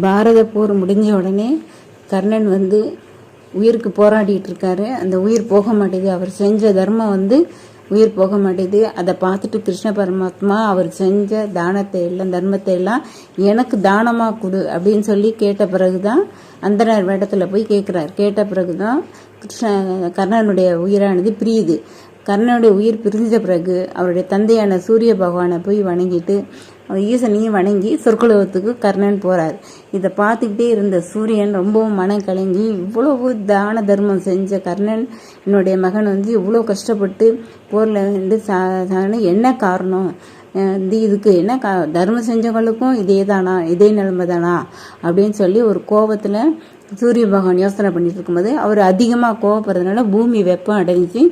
பாரத போர் முடிஞ்ச உடனே கர்ணன் வந்து உயிருக்கு போராடிட்டு இருக்காரு. அந்த உயிர் போக மாட்டேது அவர் செஞ்ச தர்மம் வந்து உயிர் போக மாட்டேது அதை பார்த்துட்டு கிருஷ்ண பரமாத்மா அவர் செஞ்ச தானத்தை எல்லாம் தர்மத்தை எல்லாம் எனக்கு தானமாக கொடு அப்படின்னு சொல்லி கேட்ட பிறகுதான் அந்தனர் வேடத்தில் போய் கேட்குறார் கேட்ட பிறகுதான் கிருஷ்ண கர்ணனுடைய உயிரானது பிரியுது. கர்ணனுடைய உயிர் பிரிஞ்ச பிறகு அவருடைய தந்தையான சூரிய பகவானை போய் வணங்கிட்டு ஈசனையும் வணங்கி சொற்குலகத்துக்கு கர்ணன் போகிறார் இதை பார்த்துக்கிட்டே இருந்த சூரியன் ரொம்பவும் மனம் கலங்கி இவ்வளவு தான தர்மம் செஞ்ச கர்ணன் என்னுடைய மகன் வந்து இவ்வளோ கஷ்டப்பட்டு போரில் வந்து சா என்ன காரணம்? அஹ் இது இதுக்கு என்ன கா தர்மம் செஞ்சவங்களுக்கும் இதே தானா இதே நிலைமை தானா? அப்படின்னு சொல்லி ஒரு கோபத்தில் சூரிய பகவான் யோசனை பண்ணிட்டு இருக்கும்போது அவர் அதிகமாக கோவப்படுறதுனால பூமி வெப்பம் அடைஞ்சு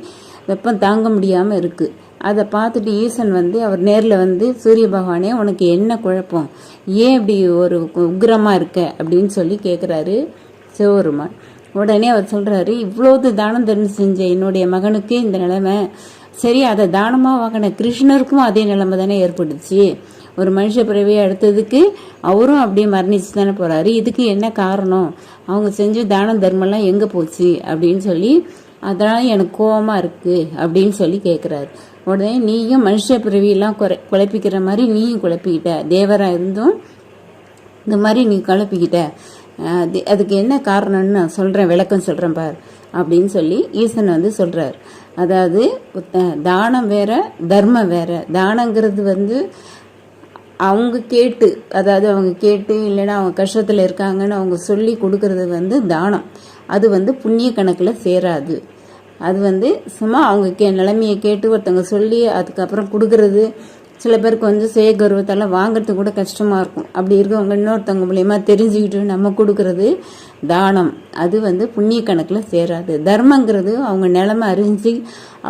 வெப்பம் தாங்க முடியாமல் இருக்குது அதை பார்த்துட்டு ஈசன் வந்து அவர் நேரில் வந்து சூரிய பகவானே உனக்கு என்ன குழப்பம்? ஏன் இப்படி ஒரு உக்கிரமாக இருக்க? அப்படின்னு சொல்லி கேட்குறாரு சிவபெருமான். உடனே அவர் சொல்கிறாரு இவ்வளோது தானம் தர்மம் செஞ்ச என்னுடைய மகனுக்கு இந்த நிலைமை. சரி அதை தானமாக வாங்கின கிருஷ்ணருக்கும் அதே நிலைமை தானே ஏற்பட்டுச்சு. ஒரு மனுஷ பிறவியை அடுத்ததுக்கு அவரும் அப்படியே மரணிச்சு தானே போகிறாரு இதுக்கு என்ன காரணம்? அவங்க செஞ்ச தான தர்மம்லாம் எங்கே போச்சு? அப்படின்னு சொல்லி அதனால் எனக்கு கோபமாக இருக்குது அப்படின்னு சொல்லி கேட்குறாரு உடனே நீயும் மனுஷ பிறவியெல்லாம் குறை குழப்பிக்கிற மாதிரி நீயும் குழப்பிக்கிட்ட. தேவராக இருந்தும் இந்த மாதிரி நீ குழப்பிக்கிட்ட. அது- அதுக்கு என்ன காரணம்னு நான் சொல்கிறேன் விளக்கம் சொல்கிறேன் பார் அப்படின்னு சொல்லி ஈசன் வந்து சொல்கிறார் அதாவது தானம் வேற தர்மம் வேற. தானங்கிறது வந்து அவங்க கேட்டு அதாவது அவங்க கேட்டு இல்லைன்னா அவங்க கஷ்டத்தில் இருக்காங்கன்னு அவங்க சொல்லி கொடுக்கறது வந்து தானம். அது வந்து புண்ணிய கணக்கில் சேராது. அது வந்து சும்மா அவங்க கே நிலைமையை கேட்டு ஒருத்தவங்க சொல்லி அதுக்கப்புறம் கொடுக்கறது. சில பேருக்கு வந்து சுய கர்வத்தால் வாங்கிறது கூட கஷ்டமாக இருக்கும். அப்படி இருக்கவங்க இன்னொருத்தவங்க மூலயமா தெரிஞ்சுக்கிட்டு நம்ம கொடுக்கறது தானம். அது வந்து புண்ணிய கணக்கில் சேராது. தர்மங்கிறது அவங்க நிலமை அறிஞ்சு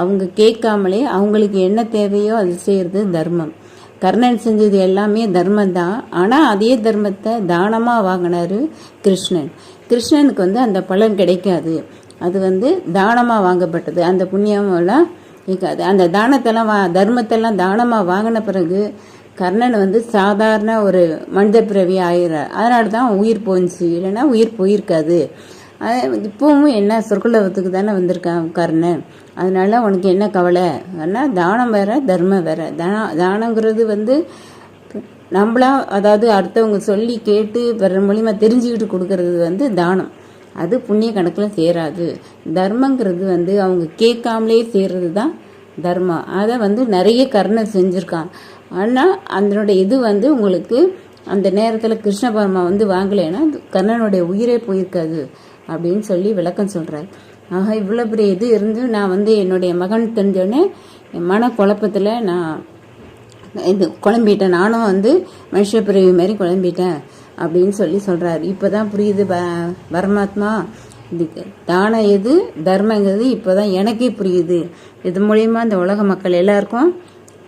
அவங்க கேட்காமலே அவங்களுக்கு என்ன தேவையோ அது செய்யறது தர்மம். கர்ணன் செஞ்சது எல்லாமே தர்மம் தான் ஆனால் அதே தர்மத்தை தானமாக வாங்கினார் கிருஷ்ணன். கிருஷ்ணனுக்கு வந்து அந்த பலன் கிடைக்காது. அது வந்து தானமாக வாங்கப்பட்டது. அந்த புண்ணியமெல்லாம் இருக்காது. அந்த தானத்தெல்லாம் வா தர்மத்தெல்லாம் தானமாக வாங்கின பிறகு கர்ணன் வந்து சாதாரண ஒரு மனித பிறவி ஆயிடுறார். அதனால தான் உயிர் போச்சு. இல்லைன்னா உயிர் போயிருக்காது. இப்போவும் என்ன சொற்குலவத்துக்கு தானே வந்திருக்கான் கர்ணன். அதனால உனக்கு என்ன கவலை? ஆனால் தானம் வேற தர்மம் வேற. தான தானங்கிறது வந்து நம்மளா அதாவது அடுத்தவங்க சொல்லி கேட்டு பிற மூலிமா தெரிஞ்சுக்கிட்டு கொடுக்கறது வந்து தானம். அது புண்ணிய கணக்கில் சேராது. தர்மங்கிறது வந்து அவங்க கேட்காமலே சேர்றது தான் தர்மம் அதை வந்து நிறைய கர்ணன் செஞ்சுருக்கான். ஆனால் அதனுடைய இது வந்து உங்களுக்கு அந்த நேரத்தில் கிருஷ்ண பரமா வந்து வாங்கலைன்னா கர்ணனுடைய உயிரே போயிருக்காது அப்படின்னு சொல்லி விளக்கம் சொல்கிறார் ஆக இவ்வளோ பெரிய இது இருந்து நான் வந்து என்னுடைய மகன் தெரிஞ்சோடனே என் மன குழப்பத்தில் நான் இது குழம்பிட்டேன். நானும் வந்து மனுஷ பிறவி மாதிரி குழம்பிட்டேன். அப்படின்னு சொல்லி சொல்கிறாரு இப்போ தான் புரியுது ப- பரமாத்மா. தானம் எது தர்மங்கிறது இப்போ தான் எனக்கே புரியுது. இது மூலயமா இந்த உலக மக்கள் எல்லாருக்கும்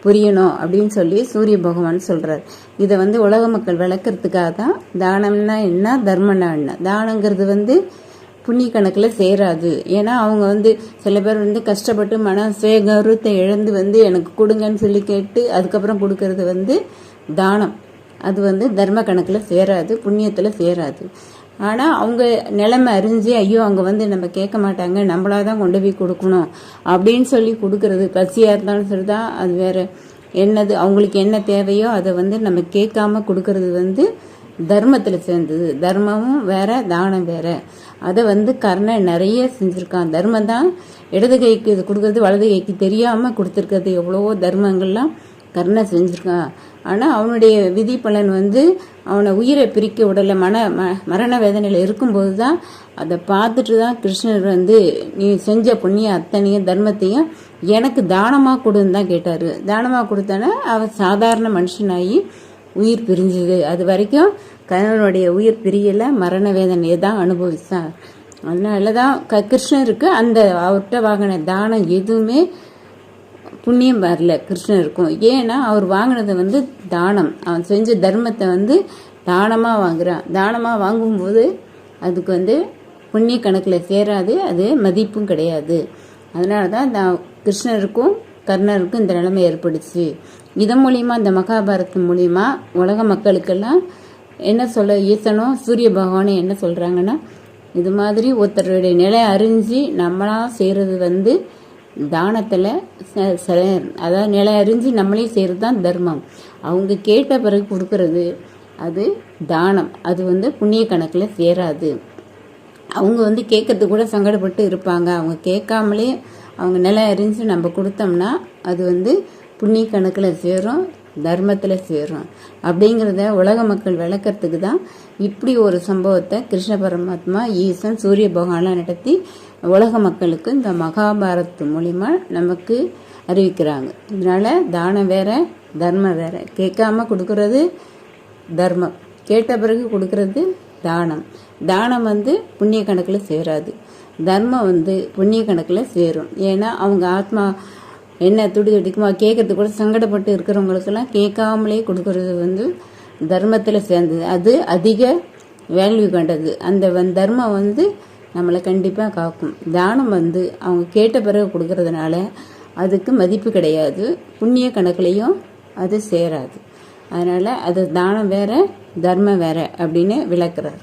புரியணும் அப்படின்னு சொல்லி சூரிய பகவான் சொல்கிறார் இதை வந்து உலக மக்கள் விளக்கிறதுக்காக தான் தானம்னா என்ன தர்மம்னா என்ன? தானங்கிறது வந்து புண்ணிய கணக்கில் சேராது. ஏன்னா அவங்க வந்து சில பேர் வந்து கஷ்டப்பட்டு மன சுயகருத்தை இழந்து வந்து எனக்கு கொடுங்கன்னு சொல்லி கேட்டு அதுக்கப்புறம் கொடுக்கறது வந்து தானம். அது வந்து தர்ம கணக்கில் சேராது புண்ணியத்தில் சேராது. ஆனால் அவங்க நிலைமை அறிஞ்சு ஐயோ அங்கே வந்து நம்ம கேட்க மாட்டாங்க நம்மளாக தான் கொண்டு போய் கொடுக்கணும் அப்படின்னு சொல்லி கொடுக்கறது. பசியாக இருந்தாலும் சரிதான் அது வேறு என்னது அவங்களுக்கு என்ன தேவையோ அதை வந்து நம்ம கேட்காம கொடுக்கறது வந்து தர்மத்தில் சேர்ந்தது. தர்மமும் வேற தானம் வேற. அதை வந்து கர்ணன் நிறைய செஞ்சுருக்கான். தர்மம் தான் இடது கைக்கு இது கொடுக்கறது வலது கைக்கு தெரியாமல் கொடுத்துருக்கிறது. எவ்வளவோ தர்மங்கள்லாம் கர்ணன் செஞ்சுருக்கான். ஆனால் அவனுடைய விதி பலன் வந்து அவனை உயிரை பிரிக்க விடலை மன ம- மரண வேதனையில் இருக்கும்போது தான் அதை பார்த்துட்டு தான் கிருஷ்ணர் வந்து நீ செஞ்ச புண்ணிய அத்தனையும் தர்மத்தையும் எனக்கு தானமாக கொடுன்னு தான் கேட்டார். தானமாக கொடுத்தானே அவன் சாதாரண மனுஷனாகி உயிர் பிரிஞ்சுது. அது வரைக்கும் கணவனுடைய உயிர் பிரியலை மரண வேதனையை தான் அனுபவிச்சான். அதனால தான் க கிருஷ்ணருக்கு அந்த அவர்கிட்ட வாங்கின தானம் எதுவுமே புண்ணியம் வரல கிருஷ்ணருக்கும் ஏன்னா அவர் வாங்கினது வந்து தானம். அவன் செஞ்ச தர்மத்தை வந்து தானமாக வாங்குறான் தானமாக வாங்கும்போது அதுக்கு வந்து புண்ணிய கணக்கில் சேராது அது மதிப்பும் கிடையாது. அதனால தான் நான் கிருஷ்ணருக்கும் கர்ணருக்கும் இந்த நிலைமை ஏற்படுச்சு. இதன் மூலியமாக இந்த மகாபாரதம் மூலியமா உலக மக்களுக்கெல்லாம் என்ன சொல்ல ஈசனும் சூரிய பகவானும் என்ன சொல்கிறாங்கன்னா இது மாதிரி ஒருத்தருடைய நிலை அறிஞ்சு நம்மளாக செய்கிறது வந்து தானத்தில் அதாவது நிலை அறிஞ்சு நம்மளே செய்கிறது தான் தர்மம். அவங்க கேட்ட பிறகு கொடுக்கறது அது தானம். அது வந்து புண்ணிய கணக்கில் சேராது. அவங்க வந்து கேட்கறதுக்கு கூட சங்கடப்பட்டு இருப்பாங்க. அவங்க கேட்காமலே அவங்க நிலை அறிஞ்சு நம்ம கொடுத்தோம்னா அது வந்து புண்ணிய கணக்கில் சேரும். தர்மத்தில் சேரும். அப்படிங்கிறத உலக மக்கள் விளக்கிறதுக்கு தான் இப்படி ஒரு சம்பவத்தை கிருஷ்ண பரமாத்மா ஈசன் சூரிய பகவான்லாம் நடத்தி உலக மக்களுக்கு இந்த மகாபாரத் மூலிமா நமக்கு அறிவிக்கிறாங்க. இதனால தானம் வேற தர்மம் வேற. கேட்காம கொடுக்கறது தர்மம். கேட்ட பிறகு கொடுக்கறது தானம். தானம் வந்து புண்ணிய கணக்கில் சேராது. தர்மம் வந்து புண்ணிய கணக்கில் சேரும். ஏன்னா அவங்க ஆத்மா என்ன துடி துடிக்குமா? கேட்கறது கூட சங்கடப்பட்டு இருக்கிறவங்களுக்கெல்லாம் கேட்காமலே கொடுக்கறது வந்து தர்மத்தில் சேர்ந்தது. அது அதிக வேல்யூ கண்டது. அந்த வந் தர்மம் வந்து நம்மளை கண்டிப்பாக காக்கும். தானம் வந்து அவங்க கேட்ட பிறகு கொடுக்கறதுனால அதுக்கு மதிப்பு கிடையாது. புண்ணிய கணக்குலேயும் அது சேராது. அதனால் அது தானம் வேற தர்மம் வேற அப்படின்னு விளக்குறாரு.